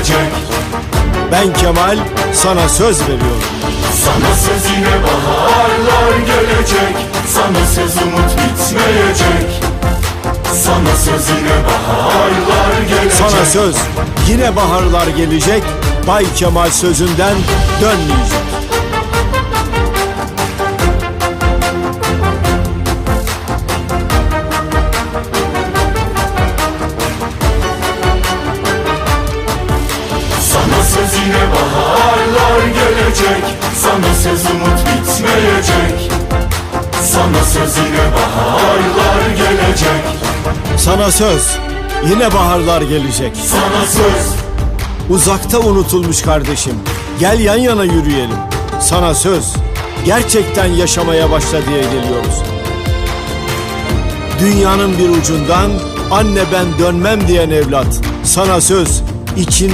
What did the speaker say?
gelecek Ben Kemal sana söz veriyorum. Sana söz yine baharlar gelecek Sana söz umut bitmeyecek Sana söz yine baharlar gelecek Sana söz yine baharlar gelecek. Bay Kemal sözünden dönmeyecek. Yine baharlar gelecek Sana söz umut bitmeyecek Sana söz yine baharlar gelecek Sana söz yine baharlar gelecek. Sana söz Uzakta unutulmuş kardeşim. Gel yan yana yürüyelim. Sana söz gerçekten yaşamaya başla diye geliyoruz. Dünyanın bir ucundan anne ben dönmem diyen evlat. Sana söz için